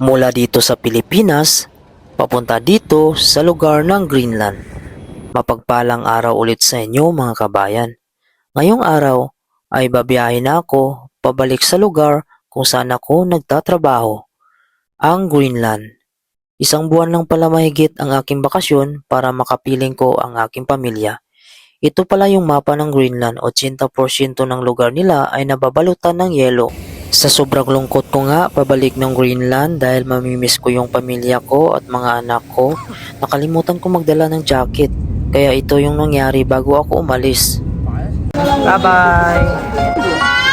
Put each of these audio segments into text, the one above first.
mula dito sa Pilipinas papunta dito sa lugar ng Greenland. Mapagpalang araw ulit sa inyo mga kabayan. Ngayong araw ay babiyahin ako pabalik sa lugar kung saan ako nagtatrabaho, ang Greenland. Isang buwan lang pala mahigit ang aking bakasyon para makapiling ko ang aking pamilya. Ito pala yung mapa ng Greenland, 80% ng lugar nila ay nababalutan ng yelo. Sa sobrang lungkot ko nga, pabalik ng Greenland dahil mamimiss ko yung pamilya ko at mga anak ko, nakalimutan ko magdala ng jacket. Kaya ito yung nangyari bago ako umalis. Bye-bye!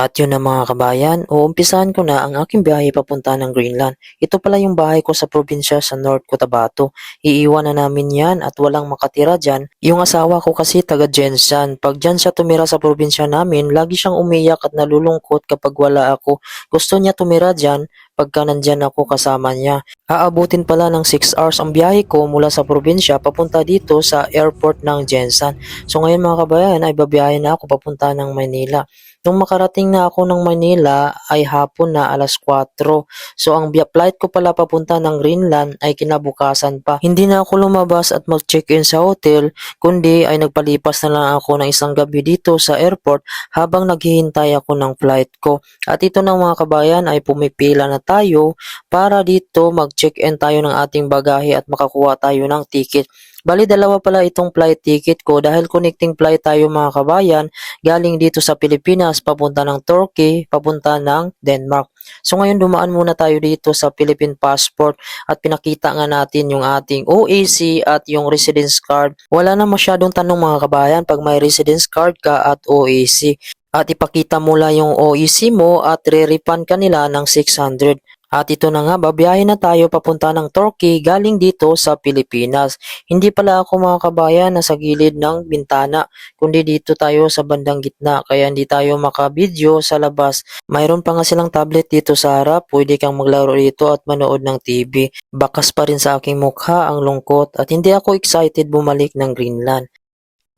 At yun na mga kabayan, uumpisahan ko na ang aking biyahe papunta ng Greenland. Ito pala yung bahay ko sa probinsya sa North Cotabato. Iiwan na namin yan at walang makatira dyan. Yung asawa ko kasi taga Jensan. Pag dyan siya tumira sa probinsya namin, lagi siyang umiyak at nalulungkot kapag wala ako. Gusto niya tumira dyan pagka nandyan ako kasama niya. Aabutin pala ng 6 hours ang biyahe ko mula sa probinsya papunta dito sa airport ng Jensan. So ngayon mga kabayan ay babiyahe na ako papunta ng Manila. Nung makarating na ako ng Manila ay hapon na alas 4. So ang flight ko pala papunta ng Greenland ay kinabukasan pa. Hindi na ako lumabas at mag-check-in sa hotel kundi ay nagpalipas na lang ako ng isang gabi dito sa airport habang naghihintay ako ng flight ko. At ito na mga kabayan ay pumipila na tayo para dito mag-check-in tayo ng ating bagahe at makakuha tayo ng ticket. Bali dalawa pala itong flight ticket ko dahil connecting flight tayo mga kabayan galing dito sa Pilipinas papunta ng Turkey, papunta ng Denmark. So ngayon dumaan muna tayo dito sa Philippine passport at pinakita nga natin yung ating OAC at yung residence card. Wala na masyadong tanong mga kabayan pag may residence card ka at OAC. At ipakita mo lang yung OEC mo at re-refund ka nila ng 600. At ito na nga, babiyahe na tayo papunta ng Turkey galing dito sa Pilipinas. Hindi pala ako mga kabayan na sa gilid ng bintana, kundi dito tayo sa bandang gitna. Kaya hindi tayo makabidyo sa labas. Mayroon pa nga silang tablet dito sa harap, pwede kang maglaro dito at manood ng TV. Bakas pa rin sa aking mukha ang lungkot at hindi ako excited bumalik ng Greenland.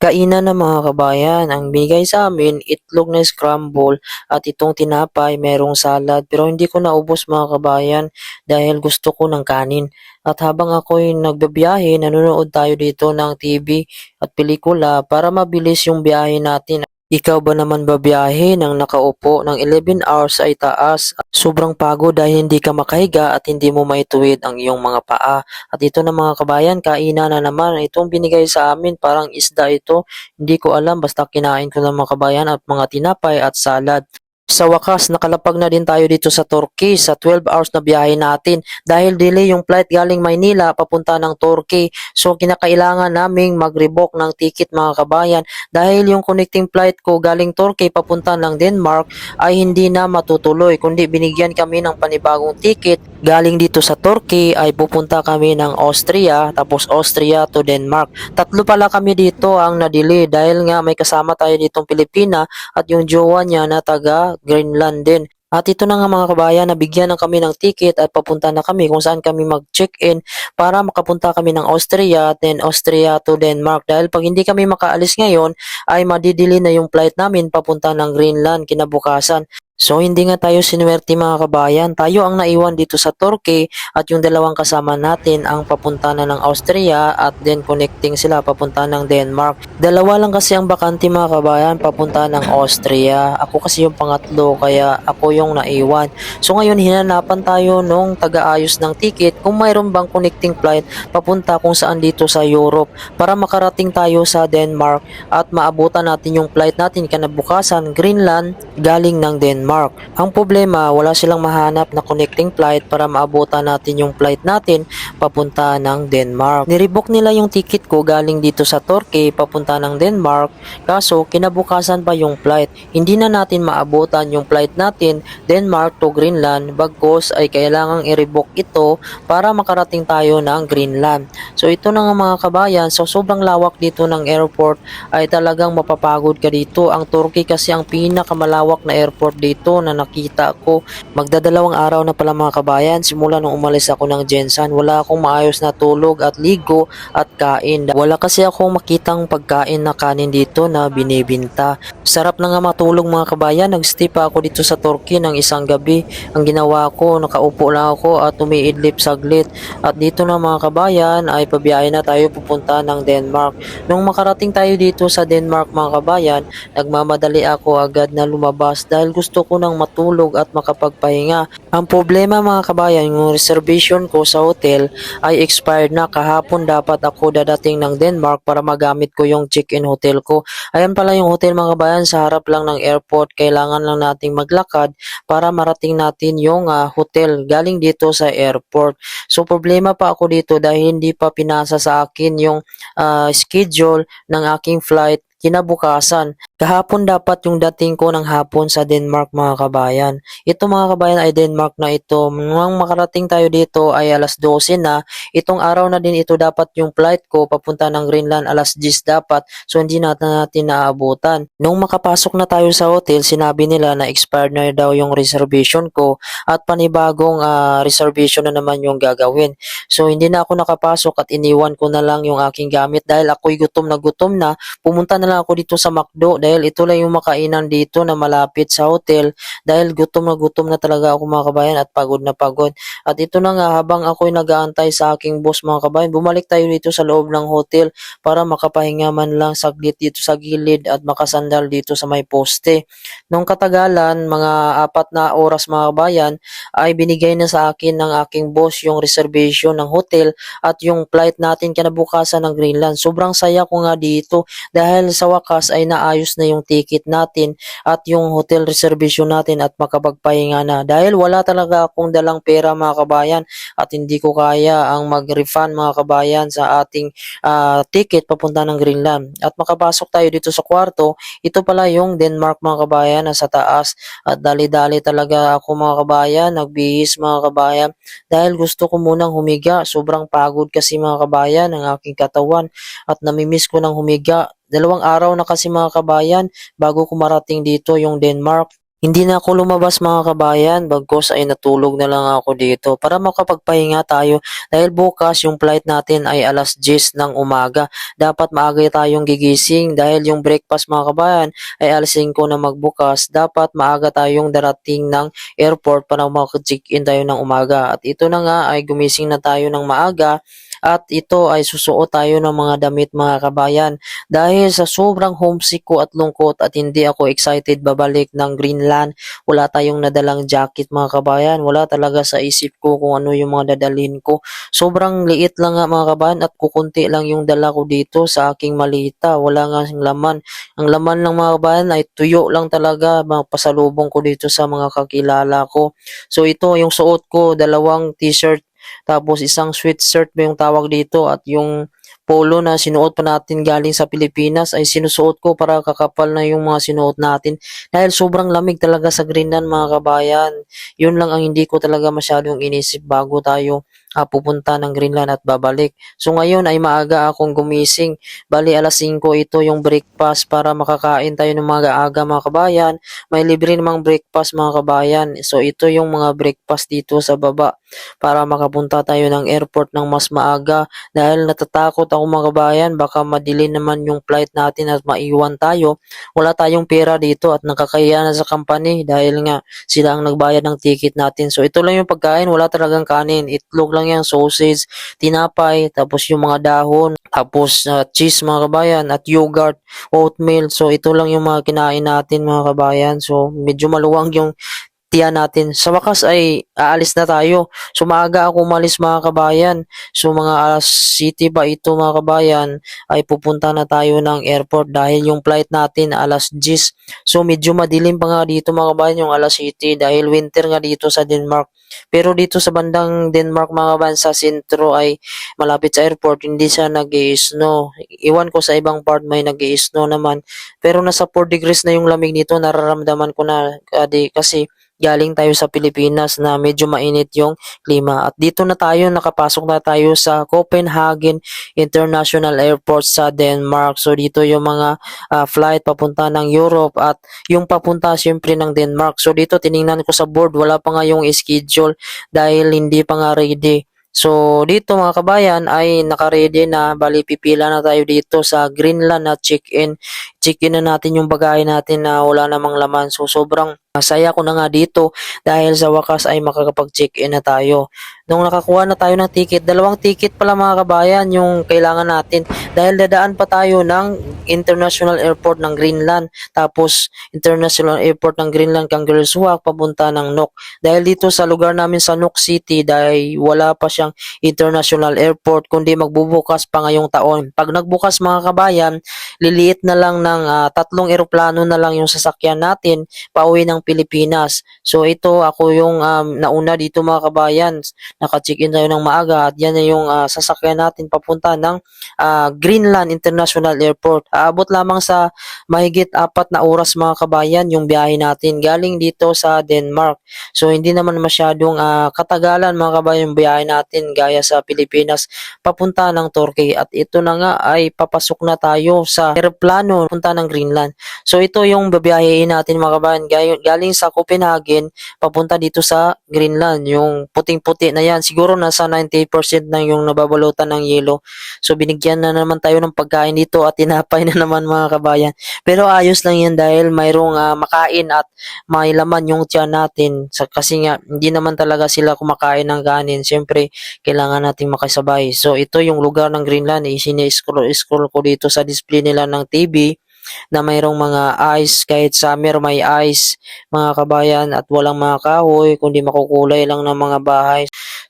Kainan ng mga kabayan, ang bigay sa amin, itlog na scramble at itong tinapay, merong salad. Pero hindi ko naubos mga kabayan dahil gusto ko ng kanin. At habang ako'y nagbabiyahe, nanonood tayo dito ng TV at pelikula para mabilis yung biyahe natin. Ikaw ba naman babiyahe ng nakaupo ng 11 hours ay taas? Sobrang pagod dahil hindi ka makahiga at hindi mo maituwid ang iyong mga paa. At ito na mga kabayan, kainan na naman. Itong binigay sa amin, parang isda ito. Hindi ko alam, basta kinain ko ng mga kabayan at mga tinapay at salad. Sa wakas, nakalapag na din tayo dito sa Turkey sa 12 hours na biyahe natin dahil delay yung flight galing Maynila papunta ng Turkey. So kinakailangan naming mag-rebook ng ticket mga kabayan dahil yung connecting flight ko galing Turkey papunta ng Denmark ay hindi na matutuloy kundi binigyan kami ng panibagong ticket galing dito sa Turkey ay pupunta kami ng Austria tapos Austria to Denmark. Tatlo pala kami dito ang na-delay dahil nga may kasama tayo ditong Pilipina at yung jowa niya na taga Greenland din. At ito na nga mga kabayan, nabigyan na kami ng ticket at papunta na kami kung saan kami mag-check-in para makapunta kami ng Austria, then Austria to Denmark. Dahil pag hindi kami makaalis ngayon, ay madidili na yung flight namin papunta ng Greenland kinabukasan. So hindi nga tayo sinuwerte mga kabayan, tayo ang naiwan dito sa Turkey at yung dalawang kasama natin ang papunta na ng Austria at then connecting sila papunta ng Denmark. Dalawa lang kasi ang bakante mga kabayan papunta ng Austria. Ako kasi yung pangatlo kaya ako yung naiwan. So ngayon hinanapan tayo nung taga-ayos ng ticket kung mayroon bang connecting flight papunta kung saan dito sa Europe para makarating tayo sa Denmark at maabutan natin yung flight natin kanabukasan Greenland galing ng Denmark. Denmark. Ang problema, wala silang mahanap na connecting flight para maabutan natin yung flight natin papunta ng Denmark. Nirebook nila yung ticket ko galing dito sa Turkey papunta ng Denmark kaso kinabukasan pa yung flight. Hindi na natin maabutan yung flight natin Denmark to Greenland bagkos ay kailangang i-rebook ito para makarating tayo ng Greenland. So ito na nga mga kabayan, so sobrang lawak dito ng airport ay talagang mapapagod ka dito. Ang Turkey kasi ang pinakamalawak na airport dito na nakita ko. Magdadalawang araw na pala mga kabayan simula nung umalis ako ng Jensan. Wala akong maayos na tulog at ligo at kain. Wala kasi akong makitang pagkain na kanin dito na binibinta. Sarap na nga matulog mga kabayan. Nagstay pa ako dito sa Turkey ng isang gabi. Ang ginawa ko, nakaupo lang ako at umiidlip saglit. At dito na mga kabayan ay pabiyahe na tayo pupunta ng Denmark. Nung makarating tayo dito sa Denmark mga kabayan, nagmamadali ako agad na lumabas dahil gusto ko nang matulog at makapagpahinga. Ang problema mga kabayan, yung reservation ko sa hotel ay expired na. Kahapon dapat ako dadating ng Denmark para magamit ko yung check-in hotel ko. Ayan pala yung hotel mga kabayan sa harap lang ng airport. Kailangan lang nating maglakad para marating natin yung ah, hotel galing dito sa airport. So problema pa ako dito dahil hindi pa pinasa sa akin yung ah, schedule ng aking flight kinabukasan. Kahapon dapat yung dating ko ng hapon sa Denmark mga kabayan. Ito mga kabayan ay Denmark na ito. Nang makarating tayo dito ay alas 12 na. Itong araw na din ito dapat yung flight ko papunta ng Greenland alas 10 dapat. So hindi natin natin naaabutan. Nung makapasok na tayo sa hotel, sinabi nila na expired na daw yung reservation ko at panibagong ah, reservation na naman yung gagawin. So hindi na ako nakapasok at iniwan ko na lang yung aking gamit dahil ako'y gutom na gutom na. Pumunta na lang ako dito sa McDo dahil ito lang yung makainan dito na malapit sa hotel dahil gutom na gutom na talaga ako mga kabayan at pagod na pagod. At ito na nga habang ako'y nag-aantay sa aking boss mga kabayan, bumalik tayo dito sa loob ng hotel para makapahinga man lang saglit dito sa gilid at makasandal dito sa may poste. Nung katagalan, mga apat na oras mga kabayan, ay binigay na sa akin ng aking boss yung reservation ng hotel at yung flight natin kinabukasan ng Greenland. Sobrang saya ko nga dito dahil sa wakas ay naayos na yung ticket natin at yung hotel reservation natin at makapagpahinga na. Dahil wala talaga akong dalang pera mga kabayan at hindi ko kaya ang mag-refund mga kabayan sa ating ah, ticket papunta ng Greenland. At makapasok tayo dito sa kwarto, ito pala yung Denmark mga kabayan na sa taas at dali-dali talaga ako mga kabayan, nagbihis mga kabayan dahil gusto ko munang humiga. Sobrang pagod kasi mga kabayan ng aking katawan at namimiss ko ng humiga. Dalawang araw na kasi mga kabayan bago ko marating dito yung Denmark. Hindi na ako lumabas mga kabayan, bagkos ay natulog na lang ako dito para makapagpahinga tayo dahil bukas yung flight natin ay alas 10 ng umaga. Dapat maaga tayong gigising dahil yung breakfast mga kabayan ay alas 5 na magbukas. Dapat maaga tayong darating ng airport para maka-check-in tayo ng umaga. At ito na nga ay gumising na tayo ng maaga at ito ay susuot tayo ng mga damit mga kabayan dahil sa sobrang homesick ko at lungkot at hindi ako excited babalik ng Greenland wala tayong nadalang jacket mga kabayan. Wala talaga sa isip ko kung ano yung mga dadalhin ko. Sobrang liit lang nga mga kabayan at kukunti lang yung dala ko dito sa aking malita. Wala nga sing laman. Ang laman ng mga kabayan ay tuyo lang talaga mga pasalubong ko dito sa mga kakilala ko. So ito yung suot ko dalawang t-shirt tapos isang sweatshirt ba yung tawag dito at yung polo na sinuot pa natin galing sa Pilipinas ay sinusuot ko para kakapal na yung mga sinuot natin dahil sobrang lamig talaga sa Greenland mga kabayan. Yun lang ang hindi ko talaga masyadong inisip bago tayo ah, pupunta ng Greenland at babalik. So ngayon ay maaga akong gumising. Bali alas 5 ito yung breakfast para makakain tayo ng mga aga mga kabayan. May libre namang breakfast mga kabayan. So ito yung mga breakfast dito sa baba para makapunta tayo ng airport ng mas maaga dahil natatakot ako mga kabayan baka madili naman yung flight natin at maiwan tayo. Wala tayong pera dito at nakakaya na sa company dahil nga sila ang nagbayad ng ticket natin. So ito lang yung pagkain, wala talagang kanin. Itlog lang yan, sausage, tinapay, tapos yung mga dahon, tapos uh, cheese mga kabayan at yogurt, oatmeal. So ito lang yung mga kinain natin mga kabayan. So medyo maluwang yung tiyan natin. Sa wakas ay aalis na tayo. So maaga ako umalis mga kabayan. So mga alas city ba ito mga kabayan ay pupunta na tayo ng airport dahil yung flight natin alas 10. So medyo madilim pa nga dito mga kabayan yung alas city dahil winter nga dito sa Denmark. Pero dito sa bandang Denmark mga kabayan sa sentro ay malapit sa airport hindi siya nag snow Iwan ko sa ibang part may nag snow naman. Pero nasa 4 degrees na yung lamig nito nararamdaman ko na kasi galing tayo sa Pilipinas na medyo mainit yung klima. At dito na tayo, nakapasok na tayo sa Copenhagen International Airport sa Denmark. So dito yung mga ah, flight papunta ng Europe at yung papunta siyempre ng Denmark. So dito tiningnan ko sa board, wala pa nga yung schedule dahil hindi pa nga ready. So dito mga kabayan ay naka-ready na bali pipila na tayo dito sa Greenland na check-in. Check-in na natin yung bagay natin na wala namang laman. So sobrang masaya ko na nga dito dahil sa wakas ay makakapag-check-in na tayo. Nung nakakuha na tayo ng ticket, dalawang ticket pala mga kabayan yung kailangan natin dahil dadaan pa tayo ng International Airport ng Greenland tapos International Airport ng Greenland Kangerlussuaq papunta ng Nuuk. Dahil dito sa lugar namin sa Nuuk City dahil wala pa siyang International Airport kundi magbubukas pa ngayong taon. Pag nagbukas mga kabayan, liliit na lang ng ah, tatlong eroplano na lang yung sasakyan natin pauwi ng Pilipinas. So ito ako yung um, nauna dito mga kabayan. Naka-check-in tayo ng maaga at yan na yung ah, sasakyan natin papunta ng ah, Greenland International Airport. Aabot lamang sa mahigit apat na oras mga kabayan yung biyahe natin galing dito sa Denmark. So hindi naman masyadong ah, katagalan mga kabayan yung biyahe natin gaya sa Pilipinas papunta ng Turkey at ito na nga ay papasok na tayo sa aeroplano punta ng Greenland. So ito yung babiyahein natin mga kabayan galing sa Copenhagen papunta dito sa Greenland. Yung puting-puti na yan siguro nasa 90% na yung nababalutan ng yelo. So binigyan na naman tayo ng pagkain dito at tinapay na naman mga kabayan. Pero ayos lang yan dahil mayroong ah, makain at may laman yung tiyan natin. Sa, kasi nga hindi naman talaga sila kumakain ng kanin. Siyempre kailangan nating makasabay. So ito yung lugar ng Greenland. Isine-scroll scroll ko dito sa display ng TV na mayroong mga ice kahit summer may ice mga kabayan at walang mga kahoy kundi makukulay lang ng mga bahay.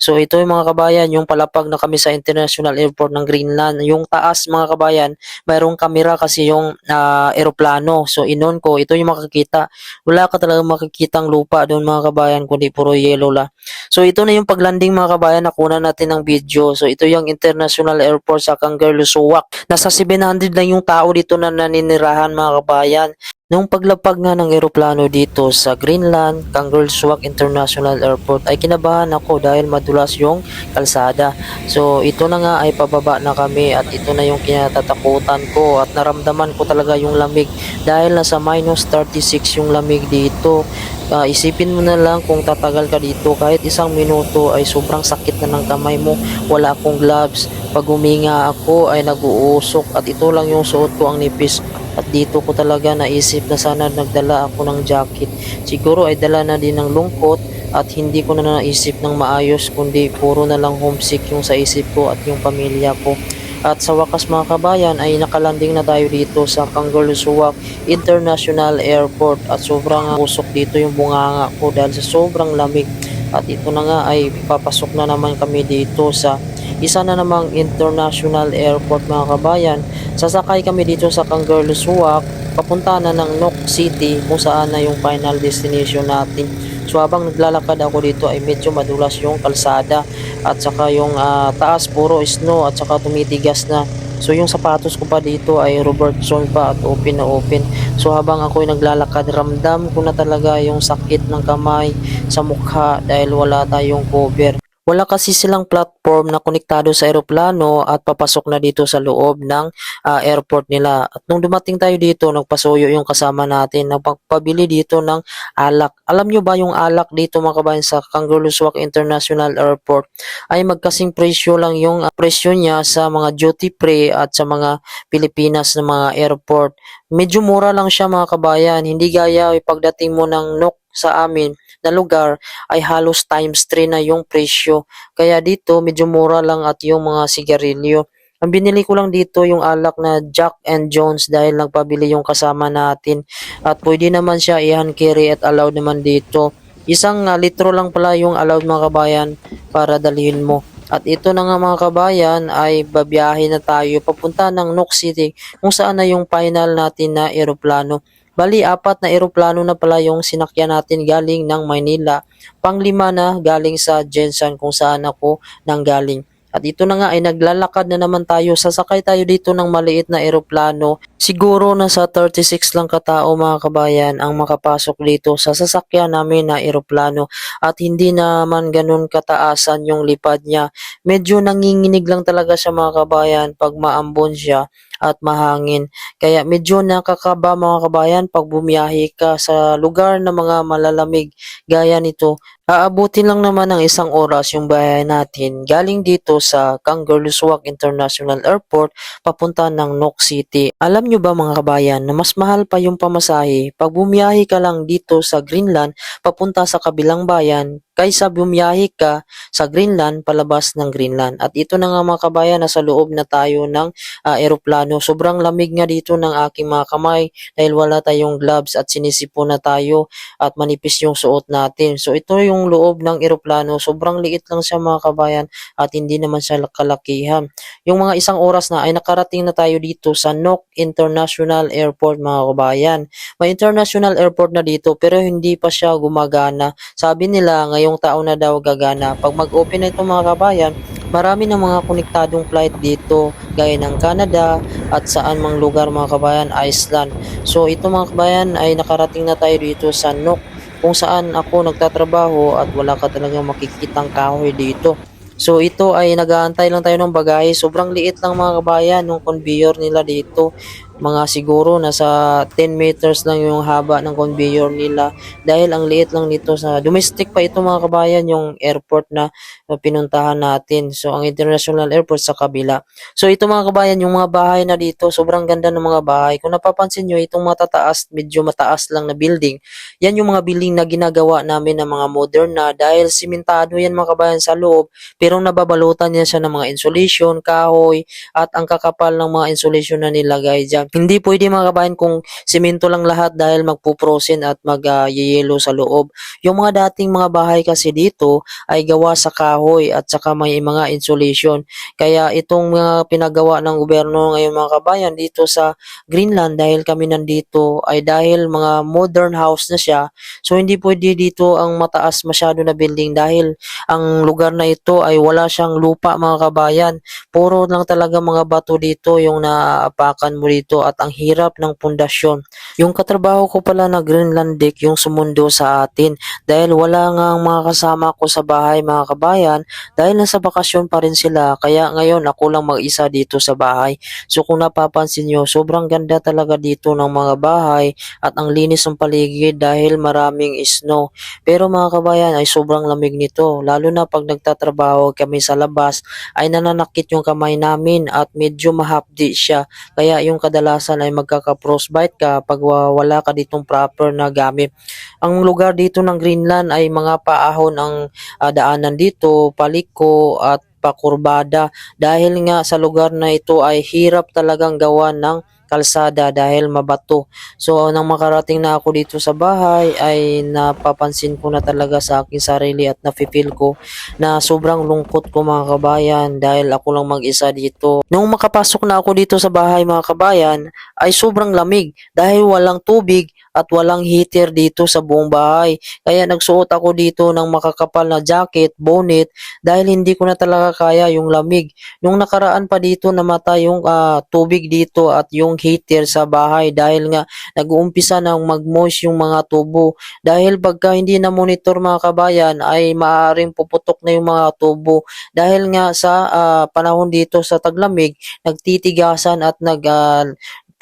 So ito yung mga kabayan, yung palapag na kami sa International Airport ng Greenland. Yung taas mga kabayan, mayroong kamera kasi yung ah, eroplano. So inon ko, ito yung makikita. Wala ka talaga makikitang lupa doon mga kabayan kundi puro yellow la. So ito na yung paglanding mga kabayan, nakuha natin ng video. So ito yung International Airport sa Kangerlussuaq. Nasa 700 lang yung tao dito na naninirahan mga kabayan. Nung paglapag nga ng eroplano dito sa Greenland, Kangerlussuaq International Airport ay kinabahan ako dahil madulas yung kalsada. So ito na nga ay pababa na kami at ito na yung kinatatakutan ko at naramdaman ko talaga yung lamig dahil nasa minus 36 yung lamig dito. Ah, isipin mo na lang kung tatagal ka dito kahit isang minuto ay sobrang sakit na ng kamay mo. Wala akong gloves. Pag huminga ako ay nag-uusok at ito lang yung suot ko ang nipis. At dito ko talaga naisip na sana nagdala ako ng jacket. Siguro ay dala na din ng lungkot at hindi ko na naisip ng maayos kundi puro na lang homesick yung sa isip ko at yung pamilya ko. At sa wakas mga kabayan ay nakalanding na tayo dito sa Kangerlussuaq International Airport at sobrang usok dito yung bunganga ko dahil sa sobrang lamig. At ito na nga ay papasok na naman kami dito sa isa na namang international airport mga kabayan. Sasakay kami dito sa Kangerlussuaq papunta na ng Nok City kung saan na yung final destination natin. So habang naglalakad ako dito ay medyo madulas yung kalsada at saka yung ah, taas puro snow at saka tumitigas na. So yung sapatos ko pa dito ay Robertson pa at open na open. So habang ako ay naglalakad ramdam ko na talaga yung sakit ng kamay sa mukha dahil wala tayong cover. Wala kasi silang platform na konektado sa eroplano at papasok na dito sa loob ng ah, airport nila. At nung dumating tayo dito, nagpasuyo yung kasama natin, nagpapabili dito ng alak. Alam nyo ba yung alak dito mga kabayan sa Kangerlussuaq International Airport ay magkasing presyo lang yung ah, presyo niya sa mga duty free at sa mga Pilipinas na mga airport. Medyo mura lang siya mga kabayan, hindi gaya pagdating mo ng NOC sa amin na lugar ay halos times 3 na yung presyo. Kaya dito medyo mura lang at yung mga sigarilyo. Ang binili ko lang dito yung alak na Jack and Jones dahil nagpabili yung kasama natin at pwede naman siya i-hand carry at allowed naman dito. Isang ah, litro lang pala yung allowed mga kabayan para dalhin mo. At ito na nga mga kabayan ay babiyahe na tayo papunta ng Nook City kung saan na yung final natin na eroplano. Bali, apat na eroplano na pala yung sinakyan natin galing ng Maynila. Panglima na galing sa Jensen kung saan ako nanggaling. At ito na nga ay naglalakad na naman tayo. Sasakay tayo dito ng maliit na eroplano. Siguro nasa 36 lang katao mga kabayan ang makapasok dito sa sasakyan namin na eroplano. At hindi naman ganun kataasan yung lipad niya. Medyo nanginginig lang talaga siya mga kabayan pag maambon siya at mahangin. Kaya medyo nakakaba mga kabayan pag bumiyahe ka sa lugar na mga malalamig gaya nito. Aabutin lang naman ng isang oras yung bahay natin galing dito sa Kangerlussuaq International Airport papunta ng Nook City. Alam nyo ba mga kabayan na mas mahal pa yung pamasahe pag bumiyahe ka lang dito sa Greenland papunta sa kabilang bayan kaysa bumiyahe ka sa Greenland palabas ng Greenland. At ito na nga mga kabayan, nasa loob na tayo ng eroplano. Sobrang lamig nga dito ng aking mga kamay dahil wala tayong gloves at sinisipo na tayo at manipis yung suot natin. So ito yung loob ng eroplano. Sobrang liit lang siya mga kabayan at hindi naman siya kalakihan. Yung mga isang oras na ay nakarating na tayo dito sa Nok International Airport mga kabayan. May international airport na dito pero hindi pa siya gumagana. Sabi nila ngayong taon na daw gagana. Pag mag-open na ito mga kabayan, marami ng mga konektadong flight dito gaya ng Canada at saan mang lugar mga kabayan, Iceland. So ito mga kabayan ay nakarating na tayo dito sa Nok kung saan ako nagtatrabaho at wala ka talagang makikitang kahoy dito. So ito ay nag-aantay lang tayo ng bagahe. Sobrang liit lang mga kabayan yung conveyor nila dito. Mga siguro nasa 10 meters lang yung haba ng conveyor nila dahil ang liit lang nito sa domestic pa ito mga kabayan yung airport na pinuntahan natin. So ang international airport sa kabila. So ito mga kabayan yung mga bahay na dito sobrang ganda ng mga bahay. Kung napapansin nyo itong matataas medyo mataas lang na building yan yung mga building na ginagawa namin ng mga modern na dahil simentado yan mga kabayan sa loob pero nababalutan niya siya ng mga insulation, kahoy at ang kakapal ng mga insulation na nilagay dyan. Hindi pwede mga kabayan kung simento lang lahat dahil magpuprosin at mag-yelo sa loob. Yung mga dating mga bahay kasi dito ay gawa sa kahoy at saka may mga insulation. Kaya itong mga pinagawa ng gobyerno ngayon mga kabayan dito sa Greenland dahil kami nandito ay dahil mga modern house na siya. So hindi pwede dito ang mataas masyado na building dahil ang lugar na ito ay wala siyang lupa mga kabayan. Puro lang talaga mga bato dito yung naaapakan mo dito at ang hirap ng pundasyon. Yung katrabaho ko pala na Greenland Deck yung sumundo sa atin dahil wala nga ang mga kasama ko sa bahay mga kabayan dahil nasa bakasyon pa rin sila kaya ngayon ako lang mag-isa dito sa bahay. So kung napapansin nyo, sobrang ganda talaga dito ng mga bahay at ang linis ng paligid dahil maraming snow. Pero mga kabayan ay sobrang lamig nito lalo na pag nagtatrabaho kami sa labas ay nananakit yung kamay namin at medyo mahapdi siya. Kaya yung kadalasan ay magkaka-frostbite ka pag wa- wala ka ditong proper na gamit. Ang lugar dito ng Greenland ay mga paahon ang ah, daanan dito, paliko at pakurbada dahil nga sa lugar na ito ay hirap talagang gawa ng kalsada dahil mabato. So nang makarating na ako dito sa bahay ay napapansin ko na talaga sa aking sarili at nafe-feel ko na sobrang lungkot ko mga kabayan dahil ako lang mag-isa dito. Nung makapasok na ako dito sa bahay mga kabayan ay sobrang lamig dahil walang tubig at walang heater dito sa buong bahay. Kaya nagsuot ako dito ng makakapal na jacket, bonnet dahil hindi ko na talaga kaya yung lamig. Nung nakaraan pa dito namatay yung ah, tubig dito at yung heater sa bahay dahil nga nag-uumpisa nang mag-moist yung mga tubo. Dahil pagka hindi na monitor mga kabayan ay maaaring puputok na yung mga tubo. Dahil nga sa ah, panahon dito sa taglamig, nagtitigasan at nag ah,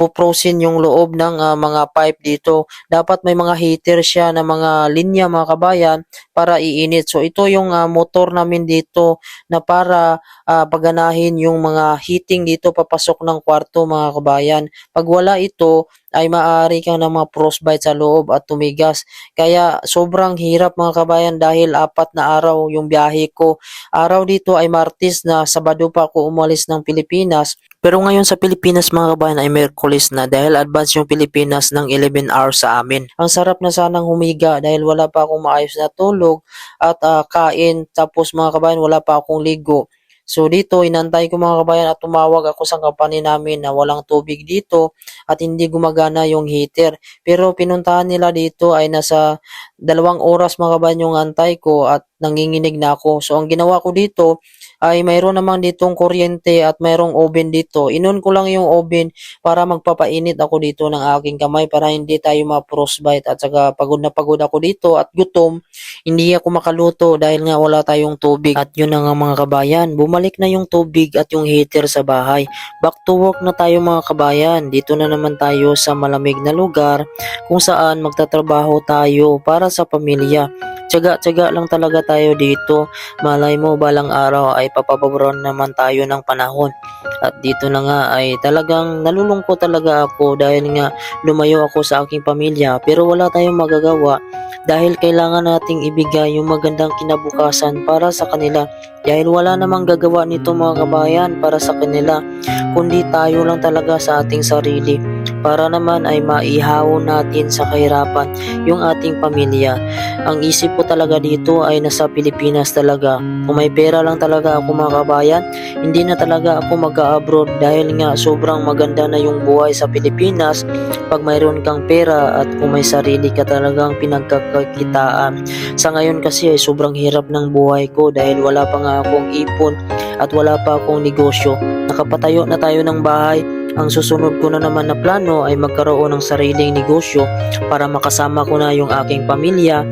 puprosin yung loob ng ah, mga pipe dito. Dapat may mga heater siya na mga linya mga kabayan para iinit. So ito yung ah, motor namin dito na para ah, paganahin yung mga heating dito papasok ng kwarto mga kabayan. Pag wala ito ay maaari kang ng mga frostbite sa loob at tumigas. Kaya sobrang hirap mga kabayan dahil apat na araw yung biyahe ko. Araw dito ay Martes na Sabado pa ako umalis ng Pilipinas. Pero ngayon sa Pilipinas mga kabayan ay Merkulis na dahil advance yung Pilipinas ng 11 hours sa amin. Ang sarap na sanang humiga dahil wala pa akong maayos na tulog at ah, kain tapos mga kabayan wala pa akong ligo. So dito, inantay ko mga kabayan at tumawag ako sa company namin na walang tubig dito at hindi gumagana yung heater. Pero pinuntahan nila dito ay nasa dalawang oras mga kabayan yung antay ko at nanginginig na ako. So ang ginawa ko dito ay mayroon namang ditong kuryente at mayroong oven dito. Inon ko lang yung oven para magpapainit ako dito ng aking kamay para hindi tayo ma-frostbite at saka pagod na pagod ako dito at gutom hindi ako makaluto dahil nga wala tayong tubig. At yun na nga mga kabayan, bumalik na yung tubig at yung heater sa bahay. Back to work na tayo mga kabayan. Dito na naman tayo sa malamig na lugar kung saan magtatrabaho tayo para sa pamilya. Tsaga-tsaga lang talaga tayo dito. Malay mo balang araw ay papaboron naman tayo ng panahon. At dito na nga ay talagang nalulungkot talaga ako dahil nga lumayo ako sa aking pamilya pero wala tayong magagawa dahil kailangan nating ibigay yung magandang kinabukasan para sa kanila dahil wala namang gagawa nito mga kabayan para sa kanila kundi tayo lang talaga sa ating sarili para naman ay maihawon natin sa kahirapan yung ating pamilya. Ang isip ko talaga dito ay nasa Pilipinas talaga. Kung may pera lang talaga ako mga kabayan, hindi na talaga ako mag-abroad dahil nga sobrang maganda na yung buhay sa Pilipinas pag mayroon kang pera at kung may sarili ka talagang pinagkakakitaan. Sa ngayon kasi ay sobrang hirap ng buhay ko dahil wala pa nga akong ipon at wala pa akong negosyo. Nakapatayo na tayo ng bahay. Ang susunod ko na naman na plano ay magkaroon ng sariling negosyo para makasama ko na yung aking pamilya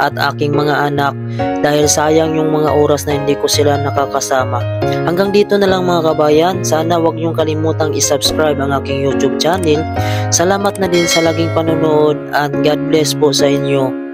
at aking mga anak dahil sayang yung mga oras na hindi ko sila nakakasama. Hanggang dito na lang mga kabayan, sana wag niyong kalimutang isubscribe ang aking YouTube channel. Salamat na din sa laging panonood and God bless po sa inyo.